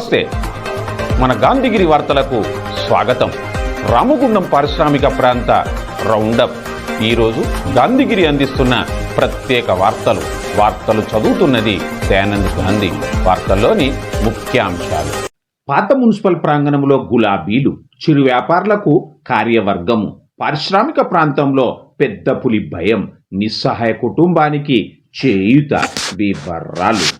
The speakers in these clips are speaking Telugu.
నమస్తే. మన గాంధీగిరి వార్తలకు స్వాగతం. రామగుండం పారిశ్రామిక ప్రాంత రౌండప్. ఈరోజు గాంధీగిరి అందిస్తున్న ప్రత్యేక వార్తలు. వార్తలు చదువుతున్నది దయానంద్ గాంధీ వార్తల్లోని ముఖ్యాంశాలు. పాత మున్సిపల్ ప్రాంగణంలో గులాబీలు చిరు వ్యాపారులకు కార్యవర్గము. పారిశ్రామిక ప్రాంతంలో పెద్ద పులి భయం. నిస్సహాయ కుటుంబానికి చేయుత బీబర్రాలు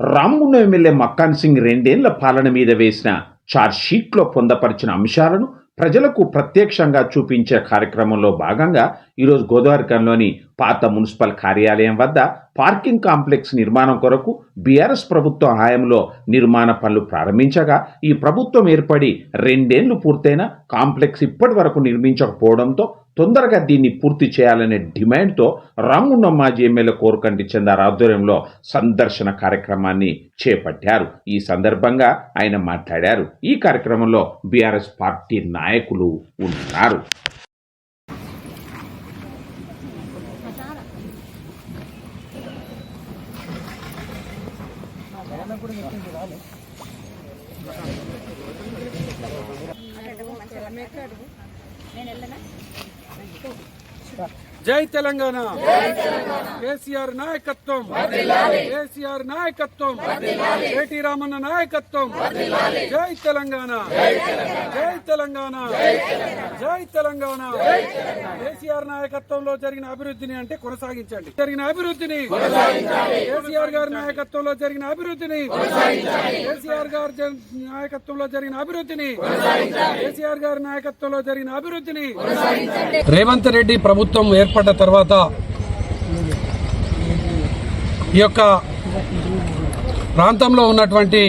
Ramagundam MLA Makkan Singh రెండేళ్ళ పాలన మీద వేసిన చార్జ్ షీట్లో పొందపరిచిన అంశాలను ప్రజలకు ప్రత్యక్షంగా చూపించే కార్యక్రమంలో భాగంగా ఈరోజు గోదావరికంలోని పాత మున్సిపల్ కార్యాలయం వద్ద పార్కింగ్ కాంప్లెక్స్ నిర్మాణం కొరకు బీఆర్ఎస్ ప్రభుత్వం హయాంలో నిర్మాణ పనులు ప్రారంభించగా ఈ ప్రభుత్వం ఏర్పడి రెండేళ్ళు పూర్తయిన కాంప్లెక్స్ ఇప్పటి వరకు నిర్మించకపోవడంతో తొందరగా దీన్ని పూర్తి చేయాలనే డిమాండ్తో రామగుండం మాజీ ఎమ్మెల్యే కోరకంటి చందార్ ఆధ్వర్యంలో సందర్శన కార్యక్రమాన్ని చేపట్టారు. ఈ సందర్భంగా ఆయన మాట్లాడారు. ఈ కార్యక్రమంలో బీఆర్ఎస్ పార్టీ నాయకులు ఉన్నారు. నేను వెళ్ళనా? జై తెలంగాణ. కేసీఆర్ నాయకత్వం. కేసీఆర్ నాయకత్వం. కేటీ రామన్న నాయకత్వం. జై తెలంగాణ. జై తెలంగాణ. జై తెలంగాణ. కేసీఆర్ నాయకత్వంలో జరిగిన అభివృద్ధిని అంటే కొనసాగించండి. జరిగిన అభివృద్ధిని. కేసీఆర్ గారి నాయకత్వంలో జరిగిన అభివృద్ధిని. కేసీఆర్ గారి నాయకత్వంలో జరిగిన అభివృద్ధిని. కేసీఆర్ గారి నాయకత్వంలో జరిగిన అభివృద్ధిని. రేవంత్ రెడ్డి ప్రభుత్వం ఏర్పడ్డ తర్వాత ఈ యొక్క ప్రాంతంలో ఉన్నటువంటి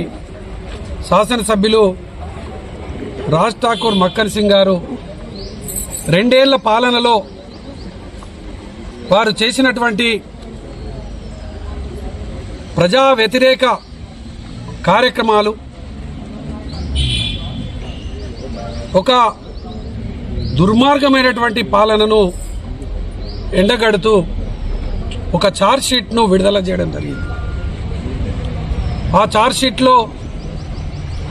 శాసనసభ్యులు రాజ్ ఠాకూర్ మక్కన్ సింగ్ గారు రెండేళ్ళ పాలనలో వారు చేసినటువంటి ప్రజా వ్యతిరేక కార్యక్రమాలు ఒక దుర్మార్గమైనటువంటి పాలనను ఎండగడుతూ ఒక ఛార్జ్ షీట్ను విడుదల చేయడం జరిగింది. ఆ ఛార్జ్ షీట్లో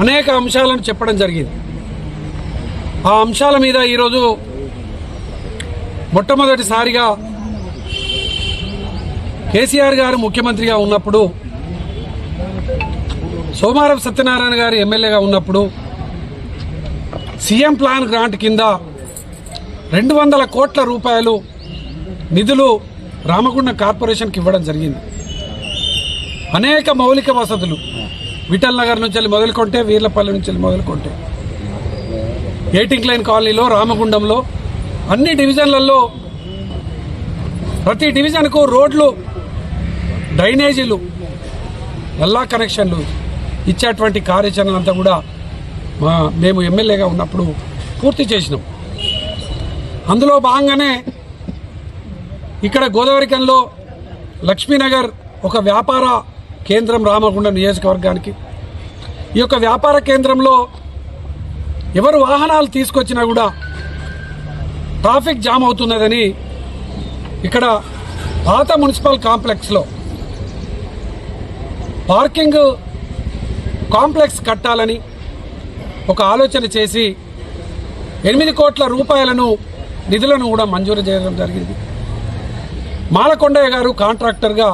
అనేక అంశాలను చెప్పడం జరిగింది. ఆ అంశాల మీద ఈరోజు మొట్టమొదటిసారిగా కేసీఆర్ గారు ముఖ్యమంత్రిగా ఉన్నప్పుడు సోమారం సత్యనారాయణ గారు ఎమ్మెల్యేగా ఉన్నప్పుడు సీఎం ప్లాన్ గ్రాంట్ కింద రెండు వందల కోట్ల రూపాయలు నిధులు రామగుండం కార్పొరేషన్కి ఇవ్వడం జరిగింది. అనేక మౌలిక వసతులు. విఠల్ నగర్ నుంచి వెళ్ళి మొదలుకొంటే వీర్లపల్లి నుంచి వెళ్ళి మొదలుకొంటే. ఎయిటింగ్ లైన్ కాలనీలో రామగుండంలో అన్ని డివిజన్లలో ప్రతి డివిజన్కు రోడ్లు డ్రైనేజీలు నల్లా కనెక్షన్లు ఇచ్చేటువంటి కార్యాచరణ అంతా కూడా మా మేము ఎమ్మెల్యేగా ఉన్నప్పుడు పూర్తి చేసినాం. అందులో భాగంగానే ఇక్కడ గోదావరికంలో లక్ష్మీనగర్ ఒక వ్యాపార కేంద్రం రామగుండం నియోజకవర్గానికి. ఈ యొక్క వ్యాపార కేంద్రంలో ఎవరు వాహనాలు తీసుకొచ్చినా కూడా ట్రాఫిక్ జామ్ అవుతున్నదని ఇక్కడ పాత మున్సిపల్ కాంప్లెక్స్లో పార్కింగ్ కాంప్లెక్స్ కట్టాలని ఒక ఆలోచన చేసి ఎనిమిది కోట్ల రూపాయలను నిధులను కూడా మంజూరు చేయడం జరిగింది. మాలకొండయ్య గారు కాంట్రాక్టర్గా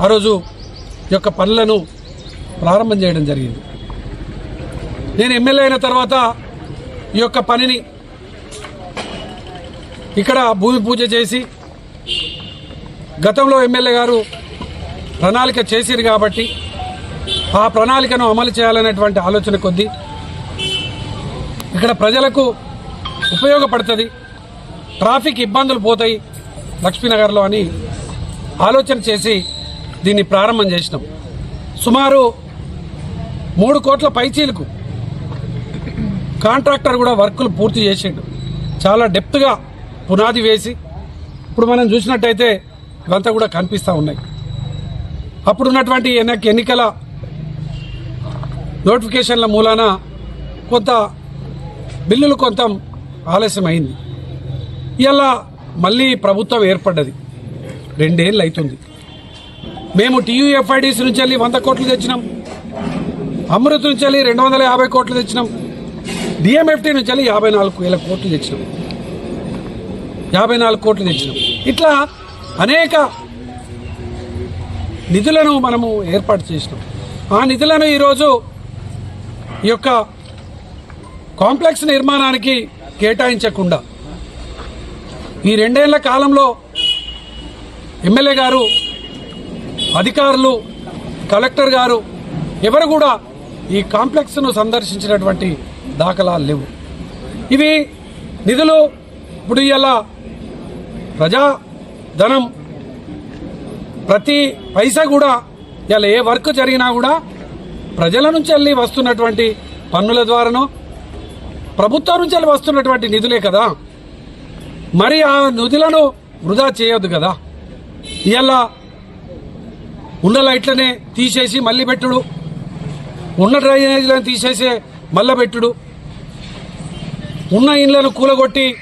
ఆ రోజు ఈ యొక్క పనులను ప్రారంభం చేయడం జరిగింది. నేను ఎమ్మెల్యే అయిన తర్వాత ఈ యొక్క పనిని ఇక్కడ భూమి పూజ చేసి గతంలో ఎమ్మెల్యే గారు ప్రణాళిక చేసిరు కాబట్టి ఆ ప్రణాళికను అమలు చేయాలనేటువంటి ఆలోచన కొద్దీ ఇక్కడ ప్రజలకు ఉపయోగపడుతుంది ట్రాఫిక్ ఇబ్బందులు పోతాయి లక్ష్మీనగర్లో అని ఆలోచన చేసి దీన్ని ప్రారంభం చేసినాం. సుమారు మూడు కోట్ల పైచీలకు కాంట్రాక్టర్ కూడా వర్కులు పూర్తి చేసిండు. చాలా డెప్త్గా పునాది వేసి ఇప్పుడు మనం చూసినట్టయితే ఇవంతా కూడా కనిపిస్తూ ఉన్నాయి. అప్పుడున్నటువంటి ఎన్నిక ఎన్నికల నోటిఫికేషన్ల మూలాన కొంత బిల్లులు కొంత ఆలస్యమైంది. ఇలా మళ్ళీ ప్రభుత్వం ఏర్పడ్డది. రెండేళ్ళు అవుతుంది మేము టీయూఎఫ్ఐడిసి నుంచి వెళ్ళి వంద కోట్లు తెచ్చినాం. అమృత్ నుంచి వెళ్ళి రెండు వందల యాభై కోట్లు తెచ్చినాం. డిఎంఎఫ్టీ నుంచి వెళ్ళి యాభై నాలుగు వేల కోట్లు తెచ్చినాం. యాభై నాలుగు కోట్లు తెచ్చినాం. ఇట్లా అనేక నిధులను మనము ఏర్పాటు చేసినాం. ఆ నిధులను ఈరోజు ఈ యొక్క కాంప్లెక్స్ నిర్మాణానికి కేటాయించకుండా ఈ రెండేళ్ళ కాలంలో ఎమ్మెల్యే గారు అధికారులు కలెక్టర్ గారు ఎవరు కూడా ఈ కాంప్లెక్స్ను సందర్శించినటువంటి దాఖలాలు లేవు. ఇవి నిధులు ఇప్పుడు ఇలా ప్రజా ధనం ప్రతి పైసా కూడా ఇలా ఏ వర్క్ జరిగినా కూడా ప్రజల నుంచి వెళ్ళి వస్తున్నటువంటి పన్నుల ద్వారానో ప్రభుత్వం నుంచి వెళ్ళి వస్తున్నటువంటి నిధులే కదా. మరి ఆ నిధులను వృధా చేయొద్దు కదా. ఇవాళ ఉన్న లైట్లనే తీసేసి మళ్ళీ పెట్టుడు. ఉన్న డ్రైనేజీలను తీసేసి మళ్ళీ పెట్టుడు. ఉన్న ఇండ్లను కూలగొట్టి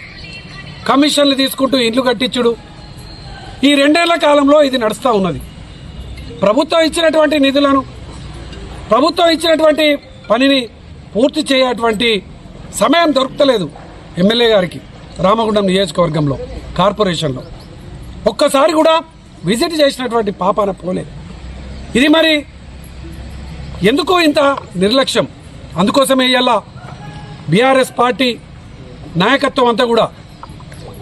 కమిషన్లు తీసుకుంటూ ఇండ్లు కట్టించుడు. ఈ రెండేళ్ళ కాలంలో ఇది నడుస్తూ ఉన్నది. ప్రభుత్వం ఇచ్చినటువంటి నిధులను ప్రభుత్వం ఇచ్చినటువంటి పనిని పూర్తి చేయటువంటి సమయం దొరకలేదు ఎమ్మెల్యే గారికి. రామగుండం నియోజకవర్గంలో కార్పొరేషన్లో. ఒక్కసారి కూడా విజిట్ చేసినటువంటి పాపాన పోలేదు. ఇది మరి ఎందుకో ఇంత నిర్లక్ష్యం? అందుకోసమే ఇవాళ బీఆర్ఎస్ పార్టీ నాయకత్వం అంతా కూడా.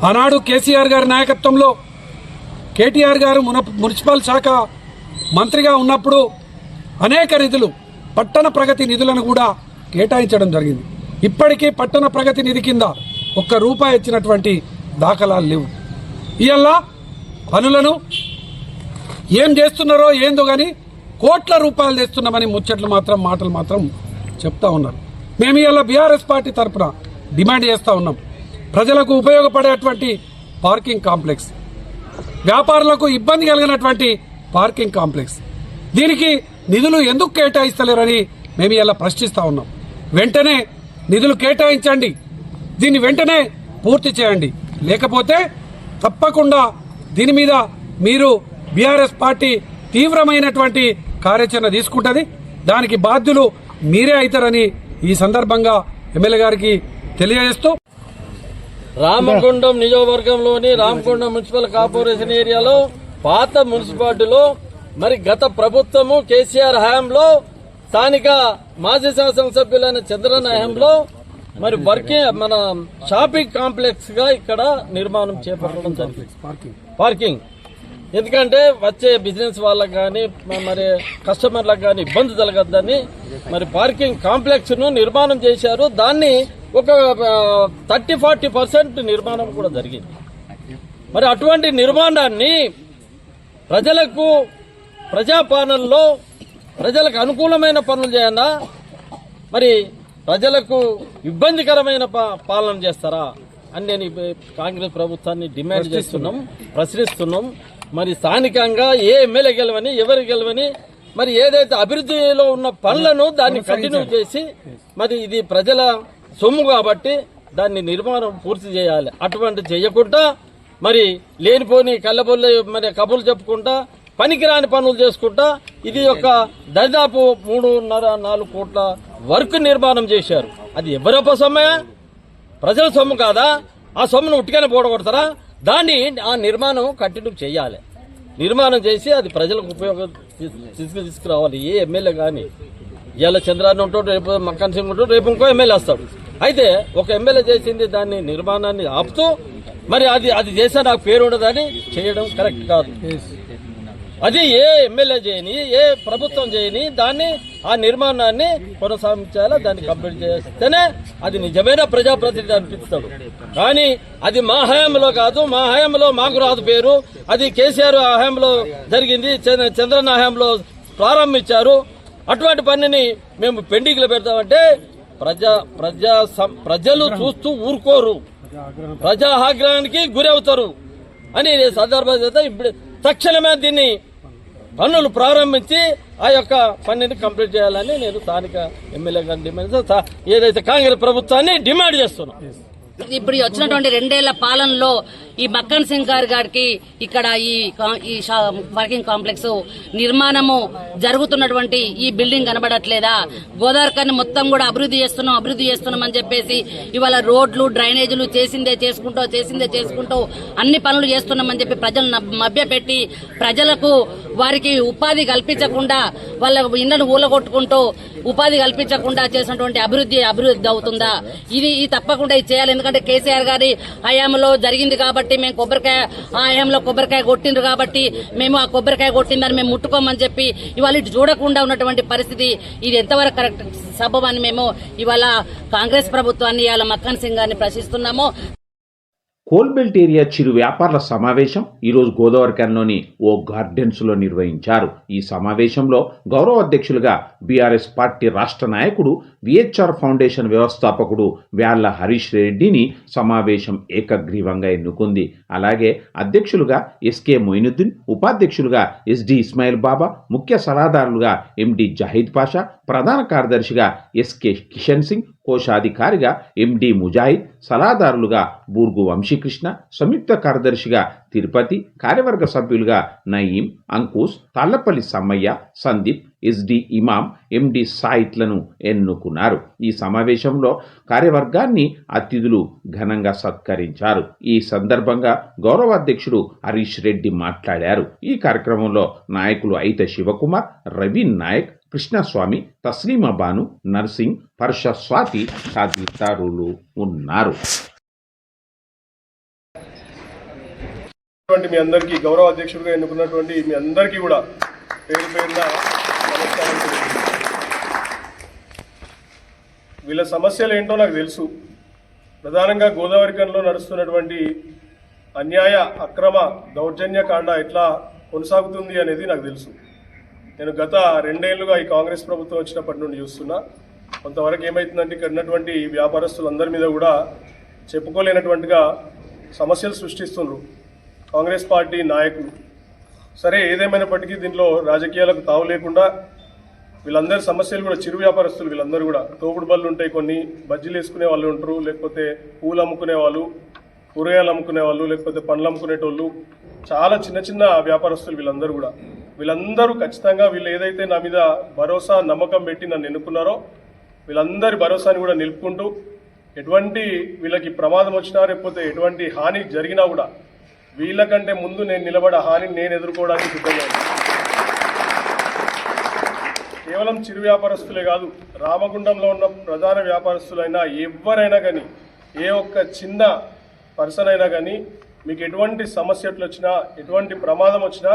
ఆనాడు కేసీఆర్ గారి నాయకత్వంలో కేటీఆర్ గారు మున మున్సిపల్ శాఖ మంత్రిగా ఉన్నప్పుడు అనేక నిధులు పట్టణ ప్రగతి నిధులను కూడా కేటాయించడం జరిగింది. ఇప్పటికీ పట్టణ ప్రగతి నిధి కింద ఒక్క రూపాయి ఇచ్చినటువంటి దాఖలాలు లేవు. ఇవల్ల పనులను ఏం చేస్తున్నారో ఏందో కానీ కోట్ల రూపాయలు తెస్తున్నామని ముచ్చట్లు మాత్రం మాటలు మాత్రం చెప్తా ఉన్నారు. మేము ఇవాళ బీఆర్ఎస్ పార్టీ తరఫున డిమాండ్ చేస్తూ ఉన్నాం. ప్రజలకు ఉపయోగపడేటువంటి పార్కింగ్ కాంప్లెక్స్ వ్యాపారులకు ఇబ్బంది కలిగినటువంటి పార్కింగ్ కాంప్లెక్స్. దీనికి నిధులు ఎందుకు కేటాయిస్తలేరని మేము ఇలా ప్రశ్నిస్తూ ఉన్నాం. వెంటనే నిధులు కేటాయించండి. దీన్ని వెంటనే పూర్తి చేయండి. లేకపోతే తప్పకుండా దీని మీద మీరు బీఆర్ఎస్ పార్టీ తీవ్రమైనటువంటి కార్యాచరణ తీసుకుంటుంది. దానికి బాధ్యులు మీరే అవుతారని ఈ సందర్భంగా ఎమ్మెల్యే గారికి తెలియజేస్తూ రామగుండం నియోజకవర్గంలోని రామగుండం మున్సిపల్ కార్పొరేషన్ ఏరియాలో పాత మున్సిపాలిటీలో మరి గత ప్రభుత్వము కేసీఆర్ హయాంలో స్థానిక మాజీ శాసనసభ్యులైన చంద్రన్న హయాంలో మరి వర్కింగ్ మన షాపింగ్ కాంప్లెక్స్గా ఇక్కడ నిర్మాణం చేపట్టడం జరిగింది. పార్కింగ్. ఎందుకంటే వచ్చే బిజినెస్ వాళ్ళకి కానీ మరి కస్టమర్లకు కానీ ఇబ్బంది జరగద్దని మరి పార్కింగ్ కాంప్లెక్స్ను నిర్మాణం చేశారు. దాన్ని ఒక థర్టీ ఫార్టీ పర్సెంట్ నిర్మాణం కూడా జరిగింది. మరి అటువంటి నిర్మాణాన్ని ప్రజలకు ప్రజాపాలనలో ప్రజలకు అనుకూలమైన పనులు చేయనా మరి ప్రజలకు ఇబ్బందికరమైన పాలన చేస్తారా అని నేను కాంగ్రెస్ ప్రభుత్వాన్ని డిమాండ్ చేస్తున్నాం ప్రశ్నిస్తున్నాం. మరి స్థానికంగా ఏ ఎమ్మెల్యే గెలవని ఎవరు గెలవని మరి ఏదైతే అభివృద్ధిలో ఉన్న పనులను దాన్ని కంటిన్యూ చేసి మరి ఇది ప్రజల సొమ్ము కాబట్టి దాన్ని నిర్మాణం పూర్తి చేయాలి. అటువంటి చేయకుండా మరి లేనిపోని కళ్ళబొల్లి మరి కబుర్లు చెప్పుకుంటా పనికిరాని పనులు చేసుకుంటా ఇది ఒక దాదాపు మూడున్నర నాలుగు కోట్ల వర్క్ నిర్మాణం చేశారు. అది ఎవరొప్ప సొమ్మయా ప్రజల సొమ్ము కాదా? ఆ సొమ్మును ఉట్టికనే పోడగొడతారా? దాన్ని ఆ నిర్మాణం కంటిన్యూ చేయాలి. నిర్మాణం చేసి అది ప్రజలకు ఉపయోగం తీసుకు తీసుకురావాలి. ఏ ఎమ్మెల్యే కానీ ఇవాళ చంద్రాన్ని ఉంటాడు రేపు మక్కన్ సింగ్ ఉంటాడు రేపు ఇంకో ఎమ్మెల్యే వస్తాడు. అయితే ఒక ఎమ్మెల్యే చేసింది దాన్ని నిర్మాణాన్ని ఆపుతూ మరి అది అది చేస్తే నాకు పేరు ఉండదని చేయడం కరెక్ట్ కాదు. అది ఏ ఎమ్మెల్యే చేయని ఏ ప్రభుత్వం చేయని దాన్ని ఆ నిర్మాణాన్ని కొనసాగించాలా దాన్ని కంప్లీట్ చేస్తేనే అది నిజమైన ప్రజాప్రతినిధి అనిపిస్తాడు. కానీ అది మా హయాంలో కాదు మా హయాంలో మాకు రాదు పేరు. అది కేసీఆర్ హయాంలో జరిగింది చంద్ర- చంద్రన్న హయాంలో ప్రారంభించారు. అటువంటి పనిని మేము పెండింగ్లో పెడతామంటే ప్రజా ప్రజా సం- ప్రజలు చూస్తూ ఊరుకోరు. ప్రజా ఆగ్రహానికి గురి అవుతారు అని నేను సందర్భంగా ఇప్పుడు తక్షణమే దీన్ని పనులు ప్రారంభించి ఆ యొక్క పనిని కంప్లీట్ చేయాలని నేను స్థానిక ఎమ్మెల్యే గారిని డిమాండ్ ఏదైతే కాంగ్రెస్ ప్రభుత్వాన్ని డిమాండ్ చేస్తున్నాను ఇప్పుడు వచ్చినటువంటి రెండేళ్ళ పాలనలో ఈ మక్కన్ సింగ్ గారి గారికి ఇక్కడ ఈ ఈ షా- వర్కింగ్ కాంప్లెక్స్ నిర్మాణము జరుగుతున్నటువంటి ఈ బిల్డింగ్ కనబడట్లేదా? గోదావరికని మొత్తం కూడా అభివృద్ధి చేస్తున్నాం అభివృద్ధి చేస్తున్నాం అని చెప్పేసి ఇవాళ రోడ్లు డ్రైనేజీలు చేసిందే చేసుకుంటూ చేసిందే చేసుకుంటూ అన్ని పనులు చేస్తున్నామని చెప్పి ప్రజలను మభ్యపెట్టి ప్రజలకు వారికి ఉపాధి కల్పించకుండా వాళ్ళ ఇళ్ళను ఊలగొట్టుకుంటూ ఉపాధి కల్పించకుండా చేసినటువంటి అభివృద్ధి అభివృద్ధి అవుతుందా? ఇది ఇది తప్పకుండా ఇది చేయాలి. ఎందుకంటే కేసీఆర్ గారి హయాంలో జరిగింది కాబట్టి మేము కొబ్బరికాయ ఆ హయాంలో కొబ్బరికాయ కొట్టిండ్రు కాబట్టి మేము ఆ కొబ్బరికాయ కొట్టిందని మేము ముట్టుకోమని చెప్పి ఇవాళ ఇటు చూడకుండా ఉన్నటువంటి పరిస్థితి ఇది ఎంతవరకు కరెక్ట్ సబబని అని మేము ఇవాళ కాంగ్రెస్ ప్రభుత్వాన్ని ఇవాళ మక్కన్ సింగ్ గారిని ప్రశ్నిస్తున్నాము. కోల్బెల్ట్ ఏరియా చిరు వ్యాపారుల సమావేశం ఈరోజు గోదావరిఖన్లోని ఓ గార్డెన్స్లో నిర్వహించారు. ఈ సమావేశంలో గౌరవ అధ్యక్షులుగా బీఆర్ఎస్ పార్టీ రాష్ట్ర నాయకుడు విహెచ్ఆర్ ఫౌండేషన్ వ్యవస్థాపకుడు వ్యాళ్ళ హరీష్ రెడ్డిని సమావేశం ఏకగ్రీవంగా ఎన్నుకుంది. అలాగే అధ్యక్షులుగా ఎస్కే మొయినుద్దీన్ ఉపాధ్యక్షులుగా ఎస్డి ఇస్మాయిల్ బాబా ముఖ్య సలహాదారులుగా ఎండి జాహిద్ పాషా ప్రధాన కార్యదర్శిగా ఎస్కే కిషన్ సింగ్ కోశాధికారిగా ఎండి ముజాహిద్ సలహాదారులుగా బూర్గు వంశీకృష్ణ సంయుక్త కార్యదర్శిగా తిరుపతి కార్యవర్గ సభ్యులుగా నయీం అంకుష్ తాళ్ళపల్లి సమ్మయ్య సందీప్ ఎస్డి ఇమాం ఎండి సాయిట్లను ఎన్నుకున్నారు. ఈ సమావేశంలో కార్యవర్గాన్ని అతిథులు ఘనంగా సత్కరించారు. ఈ సందర్భంగా గౌరవాధ్యక్షుడు హరీష్ రెడ్డి మాట్లాడారు. ఈ కార్యక్రమంలో నాయకులు అయిత శివకుమార్ రవి నాయక్ కృష్ణస్వామి తస్లీమా బాను నర్సింగ్ పర్ష స్వాతి తదితరులు ఉన్నారు. మీ అందరికీ గౌరవ అధ్యక్షుడిగా ఎన్నుకున్నటువంటి మీ అందరికీ కూడా పేరు పేరున నమస్కారం తెలియజేస్తున్నాను. వీళ్ళ సమస్యలు ఏంటో నాకు తెలుసు. ప్రధానంగా గోదావరికంలో నడుస్తున్నటువంటి అన్యాయ అక్రమ దౌర్జన్య కాండ ఎట్లా కొనసాగుతుంది అనేది నాకు తెలుసు. నేను గత రెండేళ్ళుగా ఈ కాంగ్రెస్ ప్రభుత్వం వచ్చినప్పటి నుండి చూస్తున్నా. కొంతవరకు ఏమైతుందంటే ఇక్కడ ఉన్నటువంటి వ్యాపారస్తులందరి మీద కూడా చెప్పుకోలేనటువంటిగా సమస్యలు సృష్టిస్తున్నారు కాంగ్రెస్ పార్టీ నాయకులు. సరే ఏదేమైనప్పటికీ దీంట్లో రాజకీయాలకు తావు లేకుండా వీళ్ళందరి సమస్యలు కూడా చిరు వ్యాపారస్తులు వీళ్ళందరూ కూడా తోపుడు బళ్ళు ఉంటాయి కొన్ని బజ్జీలు వేసుకునే వాళ్ళు ఉంటారు లేకపోతే పూలు అమ్ముకునే వాళ్ళు కూరగాయలు అమ్ముకునే వాళ్ళు లేకపోతే పండ్లు అమ్ముకునేటోళ్ళు చాలా చిన్న చిన్న వ్యాపారస్తులు వీళ్ళందరూ కూడా వీళ్ళందరూ ఖచ్చితంగా వీళ్ళు ఏదైతే నా మీద భరోసా నమ్మకం పెట్టి నన్ను ఎన్నుకున్నారో వీళ్ళందరి భరోసాని కూడా నిలుపుకుంటూ ఎటువంటి వీళ్ళకి ప్రమాదం వచ్చినా లేకపోతే ఎటువంటి హాని జరిగినా కూడా వీళ్ళకంటే ముందు నేను నిలబడే హానిని నేను ఎదుర్కోవడానికి సిద్ధంగా ఉన్నాను. కేవలం చిరు వ్యాపారస్తులే కాదు రామగుండంలో ఉన్న ప్రధాన వ్యాపారస్తులైనా ఎవరైనా కానీ ఏ ఒక్క చిన్న పర్సన్ అయినా కానీ మీకు ఎటువంటి సమస్యలు వచ్చినా ఎటువంటి ప్రమాదం వచ్చినా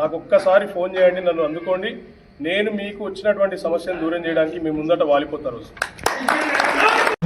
నాకు ఒక్కసారి ఫోన్ చేయండి నన్ను అందుకోండి. నేను మీకు వచ్చినటువంటి సమస్యను దూరం చేయడానికి మీ ముందట వాలిపోతారు.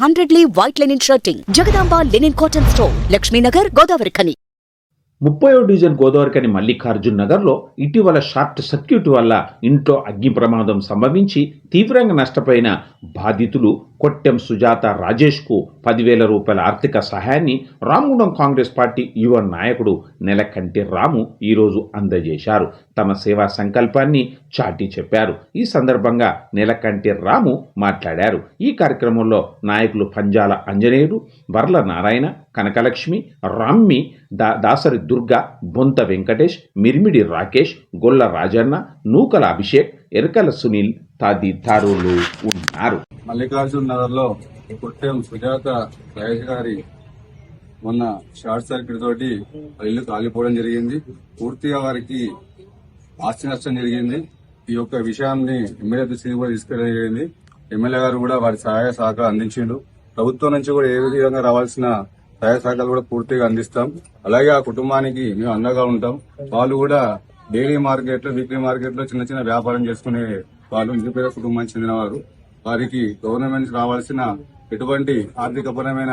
హండ్రెడ్లీ white linen shirting Jagadamba linen cotton store Lakshminagar Godavari Khani. ముప్పై డివిజన్ గోదావరికని మల్లికార్జున్ నగర్లో ఇటీవల షార్ట్ సర్క్యూట్ వల్ల ఇంట్లో అగ్ని ప్రమాదం సంభవించి తీవ్రంగా నష్టపోయిన బాధితులు కొట్టెం సుజాత రాజేష్కు పదివేల రూపాయల ఆర్థిక సహాయాన్ని రామగుండం కాంగ్రెస్ పార్టీ యువ నాయకుడు నెలకంటి రాము ఈరోజు అందజేశారు. తమ సేవా సంకల్పాన్ని చాటి చెప్పారు. ఈ సందర్భంగా నీలకంటి రాము మాట్లాడారు. ఈ కార్యక్రమంలో నాయకులు పంజాల అంజనేయుడు వర్ల నారాయణ కనకలక్ష్మి రామ్మి దా దాసరి దుర్గ బొంత వెంకటేష్ మిర్మిడి రాకేష్ గొల్ల రాజన్న నూకల అభిషేక్ ఎరకల సునీల్ తదితరులు ఉన్నారు. మల్లికార్జున నగర్లో కొట్టెం సుజాత రాజేష్ గారి మొన్న షార్ట్ సర్క్యూట్ తోటి ఇల్లు కాలిపోవడం జరిగింది. పూర్తిగా వారికి ఆస్తి నష్టం జరిగింది. ఈ యొక్క విషయాన్ని ఎమ్మెల్యే దృష్టికి కూడా తీసుకెళ్ళడం జరిగింది. ఎమ్మెల్యే గారు కూడా వారి సహాయ సహకారం అందించిండు. ప్రభుత్వం నుంచి కూడా ఏ విధంగా రావాల్సిన సహాయ సహకారాలు కూడా పూర్తిగా అందిస్తాం. అలాగే ఆ కుటుంబానికి మేము అండగా ఉంటాం. వాళ్ళు కూడా డైలీ మార్కెట్లో వీక్లీ మార్కెట్లో చిన్న చిన్న వ్యాపారం చేసుకునే వాళ్ళు నిరుపేద కుటుంబానికి చెందిన వారు. వారికి గవర్నమెంట్ నుంచి రావాల్సిన ఎటువంటి ఆర్థికపరమైన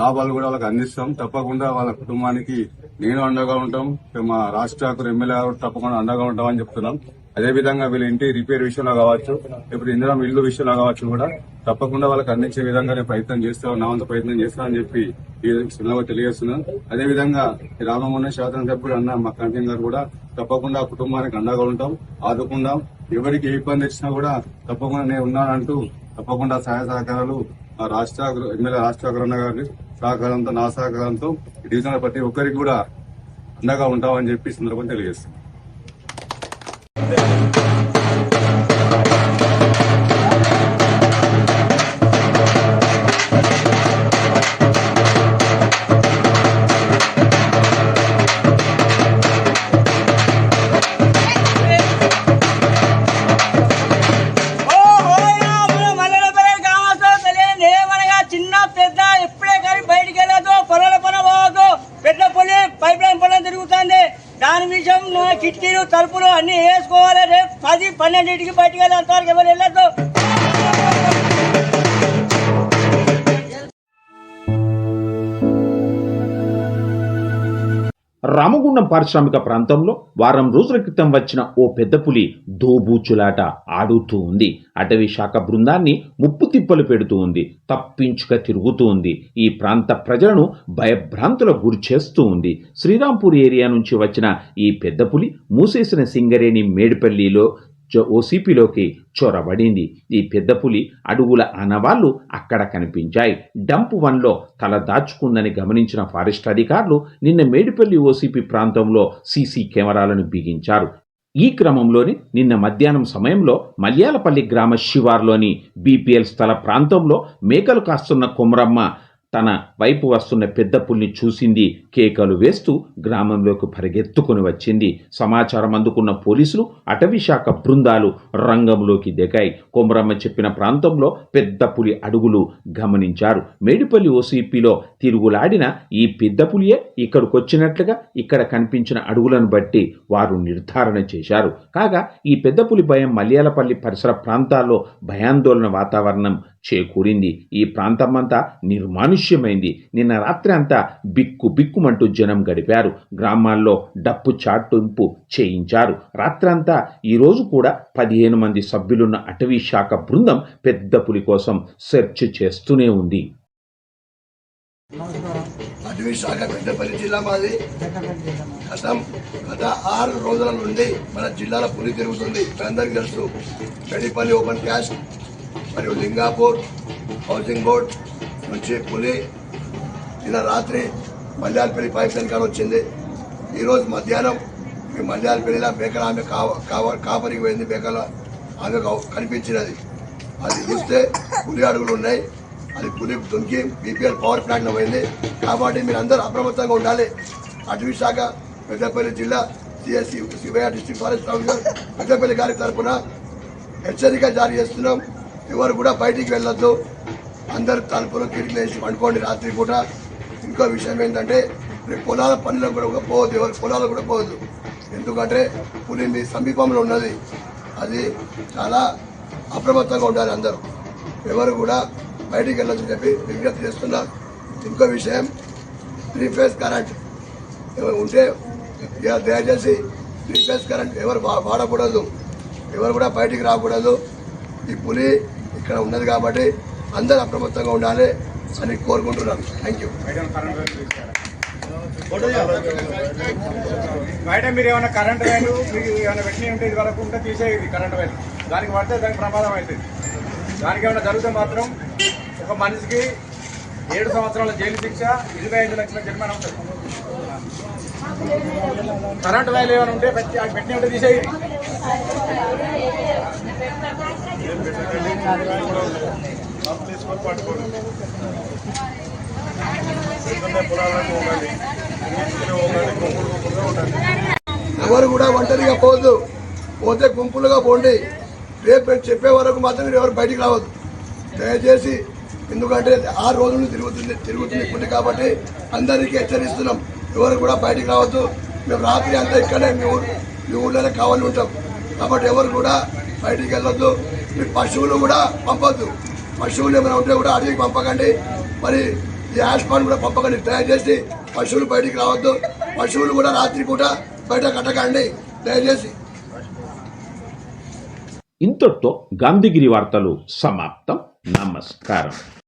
లాభాలు కూడా వాళ్ళకి అందిస్తాం. తప్పకుండా వాళ్ళ కుటుంబానికి నేను అండగా ఉంటాం. మా రాష్ట్ర ఎమ్మెల్యే తప్పకుండా అండగా ఉంటామని చెప్తున్నాం. అదే విధంగా వీళ్ళ ఇంటి రిపేర్ విషయంలో కావచ్చు ఇప్పుడు ఇందిరా ఇల్లు విషయంలో కావచ్చు కూడా తప్పకుండా వాళ్ళకి అందించే విధంగా ప్రయత్నం చేస్తాను నా వంతు ప్రయత్నం చేస్తానని చెప్పి ఈ తెలియజేస్తున్నాం. తెలియజేస్తున్నాను అదే విధంగా ఈ రామమోహన్ శాసనసభ్యుడు అన్న మా కంటిన్ గారు కూడా తప్పకుండా కుటుంబానికి అండగా ఉంటాం. ఆదుకుందాం. ఎవరికి ఏ ఇబ్బంది వచ్చినా కూడా తప్పకుండా నేను ఉన్నానంటూ తప్పకుండా సహాయ సహకారాలు మా రాష్ట్ర ఎమ్మెల్యే రాష్ట్ర అగ్రన్న సహకారంతో నా సహకారంతో ఈ డివిజన్ ప్రతి ఒక్కరికి కూడా అండగా ఉంటామని చెప్పి సందర్భం సందర్భంగా రామగుండం పారిశ్రామిక ప్రాంతంలో వారం రోజుల క్రితం వచ్చిన ఓ పెద్ద పులి దోబూచులాట ఆడుతూ ఉంది. అటవీ శాఖ బృందాన్ని ముప్పు తిప్పలు పెడుతూ ఉంది. తప్పించుక తిరుగుతూ ఉంది. ఈ ప్రాంత ప్రజలను భయభ్రాంతులకు గురి చేస్తూ ఉంది. శ్రీరాంపూర్ ఏరియా నుంచి వచ్చిన ఈ పెద్ద పులి మూసేసిన సింగరేణి మేడిపల్లిలో ఓసీపీలోకి చొరబడింది. ఈ పెద్ద పులి అడుగుల ఆనవాళ్ళు అక్కడ కనిపించాయి. డంప్ వన్లో తల దాచుకుందని గమనించిన ఫారెస్ట్ అధికారులు నిన్న మేడిపల్లి ఓసీపీ ప్రాంతంలో సీసీ కెమెరాలను బిగించారు. ఈ క్రమంలోనే నిన్న మధ్యాహ్నం సమయంలో మల్యాలపల్లి గ్రామ శివార్లోని బీపీఎల్ స్థల ప్రాంతంలో మేకలు కాస్తున్న కుమరమ్మ తన వైపు వస్తున్న పెద్ద పుల్ని చూసింది కేకలు వేస్తూ గ్రామంలోకి పరిగెత్తుకుని వచ్చింది. సమాచారం అందుకున్న పోలీసులు అటవీ శాఖ బృందాలు రంగంలోకి దిగాయి. కొమరమ్మ చెప్పిన ప్రాంతంలో పెద్ద పులి అడుగులు గమనించారు. మేడిపల్లి ఓసీపీలో తిరుగులాడిన ఈ పెద్ద పులియే ఇక్కడికి వచ్చినట్లుగా ఇక్కడ కనిపించిన అడుగులను బట్టి వారు నిర్ధారణ చేశారు. కాగా ఈ పెద్ద పులి భయం మలయాలపల్లి పరిసర ప్రాంతాల్లో భయాందోళన వాతావరణం చేకూరింది. ఈ ప్రాంతమంతా నిర్మానుష్యమైంది. నిన్న రాత్రి అంతా బిక్కు బిక్కుమంటూ జనం గడిపారు. గ్రామాల్లో డప్పు చాటింపు చేయించారు. రాత్రంతా ఈరోజు కూడా పదిహేను మంది సభ్యులున్న అటవీ శాఖ బృందం పెద్ద పులి కోసం సెర్చ్ చేస్తూనే ఉంది. అటవీ శాఖ పెద్దపల్లి జిల్లా మాది. గతం గత ఆరు రోజుల నుండి మన జిల్లాలో పులి తిరుగుతుంది అందరికీ తెలుసు. Peddapalli open cast. మరియు లింగాపూర్ హౌసింగ్ బోర్డ్ నుంచి పులి నిన్న రాత్రి మల్యాలపల్లి పైప్ లైన్ కాడ వచ్చింది ఈరోజు మధ్యాహ్నం మీ మల్యాలపల్లిలో బేకల ఆమె కాపరికి పోయింది. బేకల ఆమె కనిపించినది. అది చూస్తే పులి అడుగులు ఉన్నాయి. అది పులి దుంకి బీపీఎల్ పవర్ ప్లాంట్లో పోయింది. కాబట్టి మీరు అందరూ అప్రమత్తంగా ఉండాలి. అటవీ శాఖ పెద్దపల్లి జిల్లా CSC Shivaiah district forest officer Peddapalli గారి తరఫున హెచ్చరిక జారీ చేస్తున్నాం. ఎవరు కూడా బయటికి వెళ్ళొద్దు. అందరు తలుపులు కిటికీలు వేసి పండుకోండి రాత్రి పూట. ఇంకో విషయం ఏంటంటే రేపు పొలాల పనులకు కూడా పోవద్దు ఎవరి పొలాలు కూడా పోవద్దు. ఎందుకంటే పులి సమీపంలో ఉన్నది. అది చాలా అప్రమత్తంగా ఉండాలి అందరూ. ఎవరు కూడా బయటికి వెళ్ళొచ్చని చెప్పి విజ్ఞప్తి చేస్తున్నారు ఇంకో విషయం త్రీ ఫేస్ కరెంట్. ఉంటే దయచేసి త్రీ ఫేస్ కరెంట్ ఎవరు వాడకూడదు. ఎవరు కూడా బయటికి రాకూడదు. ఈ పులి ఇక్కడ ఉన్నది కాబట్టి అందరూ అప్రమత్తంగా ఉండాలి అని కోరుకుంటున్నాను. థ్యాంక్ యూ బయట మీరు ఏమైనా కరెంట్ వైర్లు మీకు ఏమైనా పెట్టినవి ఉంటే ఇది వరకు ఉంటే తీసేది కరెంట్ వైర్ దానికి పడితే దానికి ప్రమాదం అవుతుంది. దానికి ఏమైనా జరిగితే మాత్రం ఒక మనిషికి ఏడు సంవత్సరాల జైలు శిక్ష ఇరవై ఐదు లక్షల జరిమానా ఉంటుంది. కరెంట్ వైర్లు ఏమైనా ఉంటే పెట్టి అవి పెట్టినవి ఉంటే ఎవరు కూడా ఒంటరిగా పోవద్దు పోతే గుంపులుగా పోండి. రేపు చెప్పే వరకు మాత్రం మీరు ఎవరు బయటికి రావద్దు. దయచేసి ఎందుకంటే ఆ రోజులు తిరుగుతుంది తిరుగుతుంది ఇప్పుడు కాబట్టి అందరికీ హెచ్చరిస్తున్నాం. ఎవరు కూడా బయటికి రావద్దు. మేము రాత్రి అంతా ఇక్కడే మీ ఊరు మీ ఊళ్ళోనే కావాలి ఉంటాం. కాబట్టి ఎవరు కూడా బయటికి వెళ్ళొద్దు. పశువులు కూడా పంపొద్దు. పశువులు ఏమైనా ఉంటే కూడా అడవికి పంపకండి. మరి ఈ యాష్ కూడా పంపకండి. దయచేసి పశువులు బయటికి రావద్దు. పశువులు కూడా రాత్రి పూట బయట కట్టకండి. దయచేసి. ఇంతటితో గాంధీగిరి వార్తలు సమాప్తం. నమస్కారం.